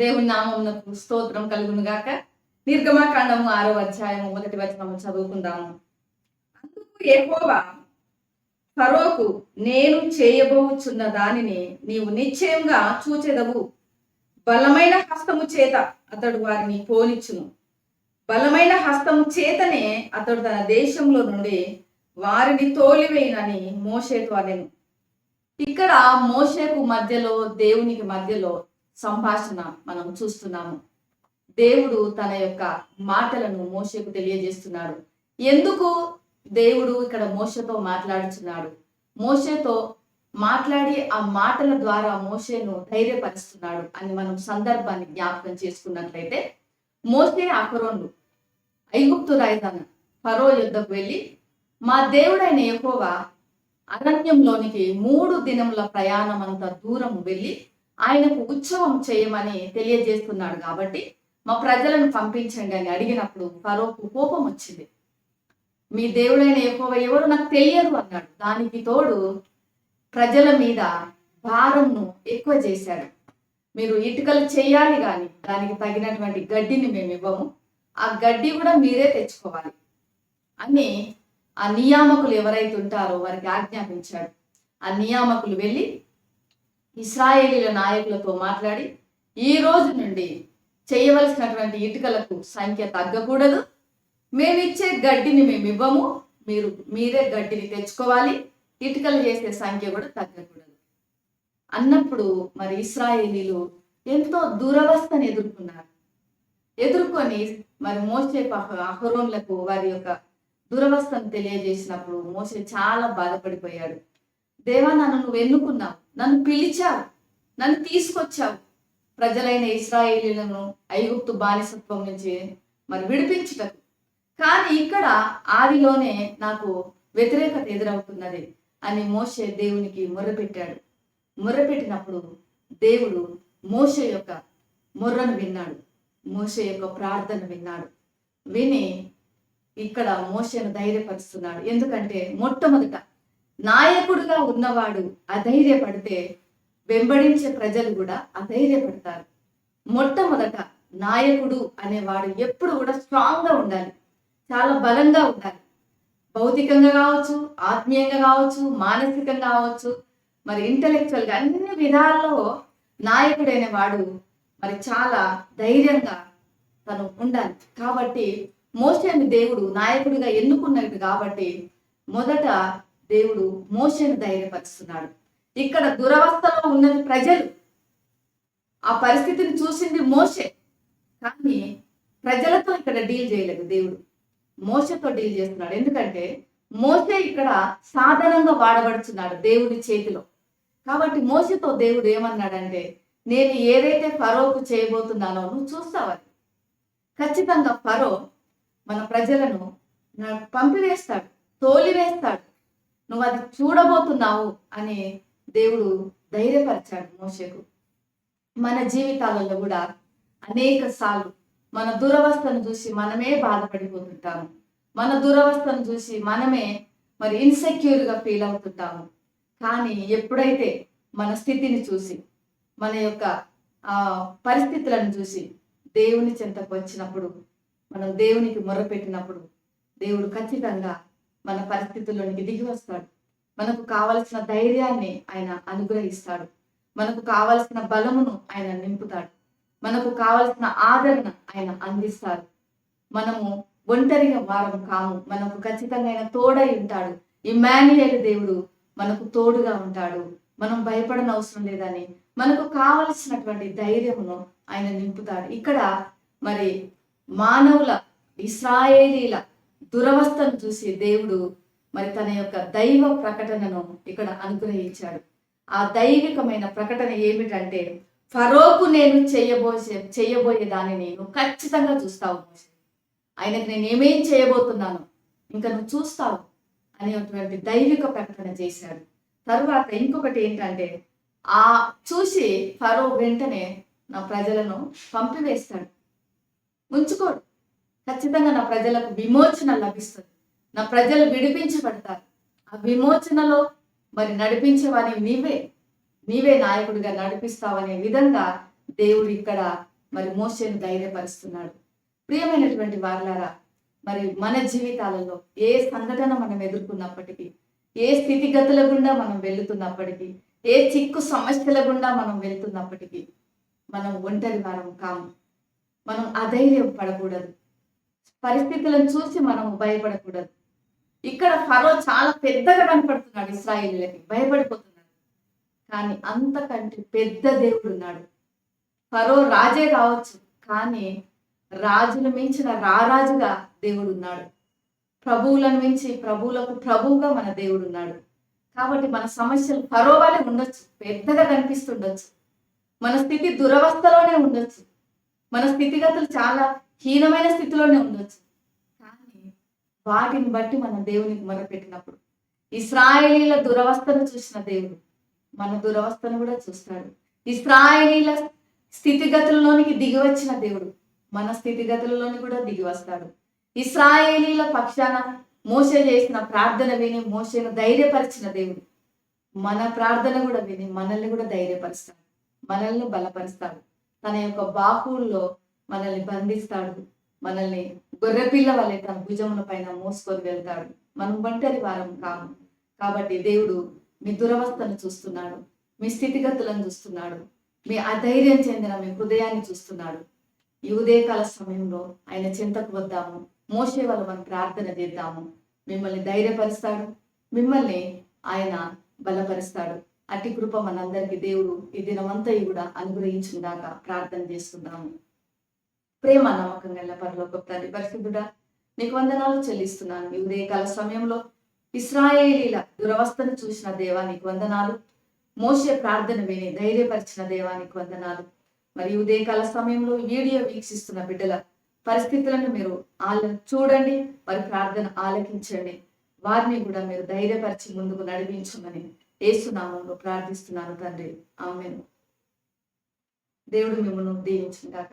దేవుని నామమునకు స్తోత్రం కలుగును గాక. నిర్గమాకాండము ఆరో అధ్యాయము మొదటి వచనము చదువుకుందాము. అందుకు ఏహోవా ఫరోకు నేను చేయబోచున్న దానిని నీవు నిశ్చయంగా చూచెదవు. బలమైన హస్తము చేత అతడు వారిని పోనిచ్చును బలమైన హస్తము చేతనే అతడు తన దేశంలో నుండి వారిని తోలివేయనని మోషేతో అనెను. ఇక్కడ మోషేకు మధ్యలో దేవునికి మధ్యలో సంభాషణ మనం చూస్తున్నాము. దేవుడు తన యొక్క మాటలను మోసకు తెలియజేస్తున్నాడు. ఎందుకు దేవుడు ఇక్కడ మోషతో మాట్లాడుచున్నాడు? మోసతో మాట్లాడి ఆ మాటల ద్వారా మోసేను ధైర్యపరుస్తున్నాడు అని మనం సందర్భాన్ని జ్ఞాపకం చేసుకున్నట్లయితే మోసే అకరోన్లు ఐగుప్తు రాజధాని ఫరో యుద్ధకు వెళ్ళి మా దేవుడైన ఎక్కువ అరణ్యంలోనికి మూడు దినముల ప్రయాణం అంత దూరం వెళ్ళి ఆయనకు ఉత్సవం చేయమని తెలియజేస్తున్నాడు కాబట్టి మా ప్రజలను పంపించండి అని అడిగినప్పుడు ఫరోకు కోపం వచ్చింది. మీ దేవుడైన ఎక్కువ ఎవరు నాకు తెలియదు అన్నాడు. దానికి తోడు ప్రజల మీద భారంను ఎక్కువ చేశాడు. మీరు ఇటుకలు చేయాలి కానీ దానికి తగినటువంటి గడ్డిని మేము ఇవ్వము. ఆ గడ్డి కూడా మీరే తెచ్చుకోవాలి అని ఆ నియామకులు ఎవరైతే ఉంటారో వారికి ఆజ్ఞాపించాడు. ఆ నియామకులు వెళ్ళి ఇస్రాయేలీల నాయకులతో మాట్లాడి ఈ రోజు నుండి చేయవలసినటువంటి ఇటుకలకు సంఖ్య తగ్గకూడదు. మేమిచ్చే గడ్డిని మేము ఇవ్వము. మీరు మీరే గడ్డిని తెచ్చుకోవాలి. ఇటుకలు చేసే సంఖ్య కూడా తగ్గకూడదు. అన్నప్పుడు మరి ఇస్రాయేలీలు ఎంతో దురవస్థను ఎదుర్కొన్నారు. ఎదుర్కొని మరి మోసే అహరోన్లకు వారి యొక్క దురవస్థను తెలియజేసినప్పుడు మోసే చాలా బాధపడిపోయాడు. దేవా నన్ను నువ్వు ఎన్నుకున్నావు? నన్ను పిలిచావు. నన్ను తీసుకొచ్చావు. ప్రజలైన ఇస్రాయేలీలను ఐగుప్తు బానిసత్వం నుంచి మరి విడిపించుటకు. కానీ ఇక్కడ ఆదిలోనే నాకు వ్యతిరేకత ఎదురవుతున్నది అని మోషే దేవునికి మొర్రపెట్టాడు. మొర్రపెట్టినప్పుడు దేవుడు మోష యొక్క మొర్రను విన్నాడు. మోష యొక్క ప్రార్థన విన్నాడు. విని ఇక్కడ మోషను ధైర్యపరుస్తున్నాడు. ఎందుకంటే మొట్టమొదట నాయకుడుగా ఉన్నవాడు అధైర్యపడితే వెంబడించే ప్రజలు కూడా అధైర్యపడతారు. మొట్టమొదట నాయకుడు అనేవాడు ఎప్పుడు కూడా స్ట్రాంగ్గా ఉండాలి. చాలా బలంగా ఉండాలి. భౌతికంగా కావచ్చు ఆత్మీయంగా కావచ్చు మానసికంగా కావచ్చు మరి ఇంటలెక్చువల్గా అన్ని విధాల్లో నాయకుడైన వాడు మరి చాలా ధైర్యంగా తను ఉండాలి. కాబట్టి మోసేని దేవుడు నాయకుడిగా ఎన్నుకున్నాడు కాబట్టి మొదట దేవుడు మోసను ధైర్యపరుస్తున్నాడు. ఇక్కడ దురవస్థలో ఉన్నది ప్రజలు. ఆ పరిస్థితిని చూసింది మోసే కానీ ప్రజలతో ఇక్కడ డీల్ చేయలేదు దేవుడు. మోసతో డీల్ చేస్తున్నాడు. ఎందుకంటే మోసే ఇక్కడ సాధనంగా వాడబడుచున్నాడు దేవుడి చేతిలో. కాబట్టి మోసతో దేవుడు ఏమన్నాడంటే నేను ఏదైతే ఫరోకు చేయబోతున్నానో నువ్వు చూస్తావని ఖచ్చితంగా ఫరో మన ప్రజలను పంపివేస్తాడు తోలివేస్తాడు. నువ్వు అది చూడబోతున్నావు అని దేవుడు ధైర్యపరిచాడు మోషకు. మన జీవితాలలో కూడా అనేక సార్లు మన దురవస్థను చూసి మనమే బాధపడిపోతుంటాము. మన దురవస్థను చూసి మనమే మరి ఇన్సెక్యూర్గా ఫీల్ అవుతుంటాము. కానీ ఎప్పుడైతే మన స్థితిని చూసి మన యొక్క పరిస్థితులను చూసి దేవుని చెంతకు వచ్చినప్పుడు మనం దేవునికి మొరపెట్టినప్పుడు దేవుడు ఖచ్చితంగా మన పరిస్థితుల్లోనికి దిగి వస్తాడు. మనకు కావలసిన ధైర్యాన్ని ఆయన అనుగ్రహిస్తాడు. మనకు కావలసిన బలమును ఆయన నింపుతాడు. మనకు కావలసిన ఆదరణ ఆయన అందిస్తాడు. మనము ఒంటరిగా వారం కాము. మనకు ఖచ్చితంగా ఆయన తోడై ఉంటాడు. ఇమాన్యుయల్ దేవుడు మనకు తోడుగా ఉంటాడు. మనం భయపడన అవసరం లేదని మనకు కావలసినటువంటి ధైర్యమును ఆయన నింపుతాడు. ఇక్కడ మరి మానవుల ఇస్రాయేలీల దురవస్థను చూసి దేవుడు మరి తన యొక్క దైవ ప్రకటనను ఇక్కడ అనుగ్రహించాడు. ఆ దైవికమైన ప్రకటన ఏమిటంటే ఫరోకు నేను చేయబోయే చేయబోయే దానిని నువ్వు ఖచ్చితంగా చూస్తావు ఆయనకు నేను ఏమేం చేయబోతున్నాను ఇంకా నువ్వు చూస్తావు అనేటువంటి దైవిక ప్రకటన చేశాడు. తరువాత ఇంకొకటి ఏంటంటే ఆ చూసి ఫరో వెంటనే నా ప్రజలను పంపివేస్తాడు. ఉంచుకోడు ఖచ్చితంగా నా ప్రజలకు విమోచన లభిస్తుంది. నా ప్రజలు విడిపించబడతారు. ఆ విమోచనలో మరి నడిపించేవని నీవే. నీవే నాయకుడిగా నడిపిస్తావనే విధంగా దేవుడు ఇక్కడ మరి మోసేను ధైర్యపరుస్తున్నాడు. ప్రియమైనటువంటి వార్లారా మరి మన జీవితాలలో ఏ సంఘటన మనం ఎదుర్కొన్నప్పటికీ ఏ స్థితిగతుల గుండా మనం వెళుతున్నప్పటికీ ఏ చిక్కు సమస్యల గుండా మనం వెళ్తున్నప్పటికీ మనం ఒంటరి వారం కాము. మనం అధైర్యం పడకూడదు. పరిస్థితులను చూసి మనం భయపడకూడదు. ఇక్కడ ఫరో చాలా పెద్దగా కనపడుతున్నాడు ఇస్రాయిల్లకి. భయపడిపోతున్నాడు. కానీ అంతకంటే పెద్ద దేవుడు ఉన్నాడు ఫరో రాజే కావచ్చు కానీ రాజును మించిన రారాజుగా దేవుడు ఉన్నాడు ప్రభువులను మించి ప్రభువులకు ప్రభువుగా మన దేవుడు ఉన్నాడు కాబట్టి మన సమస్యలు ఫరో ఉండొచ్చు పెద్దగా కనిపిస్తుండొచ్చు. మన స్థితి దురవస్థలోనే ఉండొచ్చు. మన స్థితిగతులు చాలా హీనమైన స్థితిలోనే ఉండొచ్చు. కానీ వాటిని బట్టి మనం దేవునికి మొరపెట్టినప్పుడు ఇస్రాయేలీల దురవస్థను చూసిన దేవుడు మన దురవస్థను కూడా చూస్తాడు. ఇస్రాయేలీల స్థితిగతుల్లోనికి దిగి వచ్చిన దేవుడు మన స్థితిగతులలోని కూడా దిగి వస్తాడు ఇస్రాయేలీల పక్షాన మోసే చేసిన ప్రార్థన విని మోసేను ధైర్యపరిచిన దేవుడు మన ప్రార్థన కూడా విని మనల్ని కూడా ధైర్యపరుస్తాడు. మనల్ని బలపరుస్తాడు. తన యొక్క బాహువుల్లో మనల్ని బంధిస్తాడు. మనల్ని గొర్రెపిల్ల వలె తన భుజముల పైన మోసుకొని వెళ్తాడు. మనం ఒంటరి వారం కాము. కాబట్టి దేవుడు మీ దురవస్థను చూస్తున్నాడు. మీ స్థితిగతులను చూస్తున్నాడు. మీ అధైర్యం చెందిన మీ హృదయాన్ని చూస్తున్నాడు. ఈ ఉదయకాల సమయంలో ఆయన చింతకు వద్దాము. మోసే వల్ల మనం ప్రార్థన చేద్దాము. మిమ్మల్ని ధైర్యపరుస్తాడు. మిమ్మల్ని ఆయన బలపరుస్తాడు. అట్టి కృప మనందరికీ దేవుడు ఈ దినమంతా కూడా అనుగ్రహించుగాక ప్రార్థన చేసుకుందాము ప్రేమ నమ్మకం గల పరలోక తండ్రి పరిశుద్ధుడా నీకు వందనాలు చెల్లిస్తున్నాను. ఈ ఉదయకాల సమయంలో ఇస్రాయేలీల దురవస్థను చూసిన దేవా నీకు వందనాలు. మోసే ప్రార్థన విని ధైర్యపరిచిన దేవా నీకు వందనాలు. మరి ఉదయకాల సమయంలో వీడియో వీక్షిస్తున్న బిడ్డల పరిస్థితులను మీరు ఆల చూడండి వారి ప్రార్థన ఆలకించండి. వారిని కూడా మీరు ధైర్యపరిచి ముందుకు నడిపించమని ఏసునామంలో ప్రార్థిస్తున్నాను తండ్రి. ఆమెను. దేవుడు మిమ్మల్ని దీవించుగాక